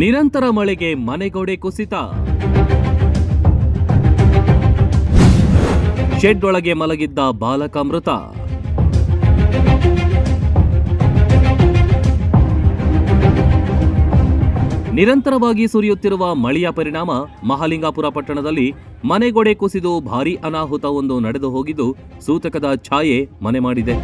ನಿರಂತರ ಮಳೆಗೆ ಮನೆಗೋಡೆ ಕುಸಿತ. ಶೆಡ್ ಒಳಗೆ ಮಲಗಿದ್ದ ಬಾಲಕ ಮೃತ. ನಿರಂತರವಾಗಿ ಸುರಿಯುತ್ತಿರುವ ಮಳೆಯ ಪರಿಣಾಮ ಮಹಾಲಿಂಗಾಪುರ ಪಟ್ಟಣದಲ್ಲಿ ಮನೆಗೋಡೆ ಕುಸಿದು ಭಾರೀ ಅನಾಹುತವೊಂದು ನಡೆದು ಹೋಗಿದ್ದು ಸೂತಕದ ಛಾಯೆ ಮನೆ ಮಾಡಿದೆ.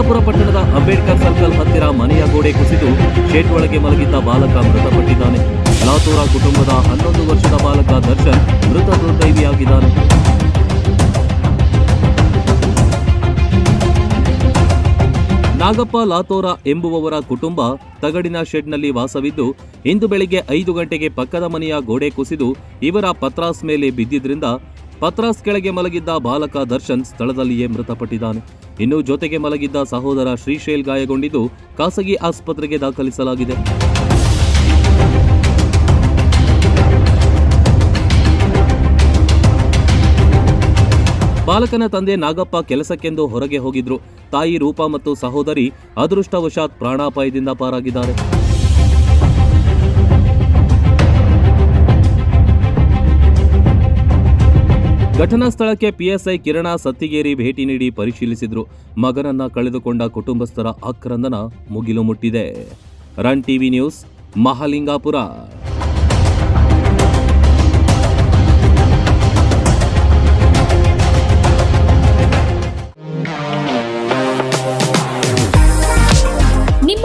ಮಹಾಲಿಂಗಾಪುರ ಪಟ್ಟಣದ ಅಂಬೇಡ್ಕರ್ ಸರ್ಕಲ್ ಹತ್ತಿರ ಮನೆಯ ಗೋಡೆ ಕುಸಿದು ಶೆಡ್ ಒಳಗೆ ಮಲಗಿದ್ದ ಬಾಲಕ ಮೃತಪಟ್ಟಿದ್ದಾನೆ. ಲಾತೋರಾ ಕುಟುಂಬದ ಹನ್ನೊಂದು ವರ್ಷದ ಬಾಲಕ ದರ್ಶನ್ ಮೃತ ದುರ್ದೈವಿಯಾಗಿದ್ದಾನೆ. ನಾಗಪ್ಪ ಲಾತೋರ ಎಂಬುವವರ ಕುಟುಂಬ ತಗಡಿನ ಶೆಡ್ನಲ್ಲಿ ವಾಸವಿದ್ದು, ಇಂದು ಬೆಳಿಗ್ಗೆ ಐದು ಗಂಟೆಗೆ ಪಕ್ಕದ ಮನೆಯ ಗೋಡೆ ಕುಸಿದು ಇವರ ಪತ್ರಾಸ್ ಮೇಲೆ ಬಿದ್ದಿದ್ರಿಂದ ಪತ್ರಾಸ್ ಕೆಳಗೆ ಮಲಗಿದ್ದ ಬಾಲಕ ದರ್ಶನ್ ಸ್ಥಳದಲ್ಲಿಯೇ ಮೃತಪಟ್ಟಿದ್ದಾನೆ. ಇನ್ನು ಜೊತೆಗೆ ಮಲಗಿದ್ದ ಸಹೋದರ ಶ್ರೀಶೈಲ್ ಗಾಯಗೊಂಡಿದ್ದು ಖಾಸಗಿ ಆಸ್ಪತ್ರೆಗೆ ದಾಖಲಿಸಲಾಗಿದೆ. ಬಾಲಕನ ತಂದೆ ನಾಗಪ್ಪ ಕೆಲಸಕ್ಕೆಂದು ಹೊರಗೆ ಹೋಗಿದ್ರು. ತಾಯಿ ರೂಪಾ ಮತ್ತು ಸಹೋದರಿ ಅದೃಷ್ಟವಶಾತ್ ಪ್ರಾಣಾಪಾಯದಿಂದ ಪಾರಾಗಿದ್ದಾರೆ. ಘಟನಾ ಸ್ಥಳಕ್ಕೆ ಪಿಎಸ್ಐ ಕಿರಣ ಸತ್ತಿಗೇರಿ ಭೇಟಿ ನೀಡಿ ಪರಿಶೀಲಿಸಿದ್ರು. ಮಗನನ್ನ ಕಳೆದುಕೊಂಡ ಕುಟುಂಬಸ್ಥರ ಆಕ್ರಂದನ ಮುಗಿಲು ಮುಟ್ಟಿದೆ. Run TV news, Mahalingapura.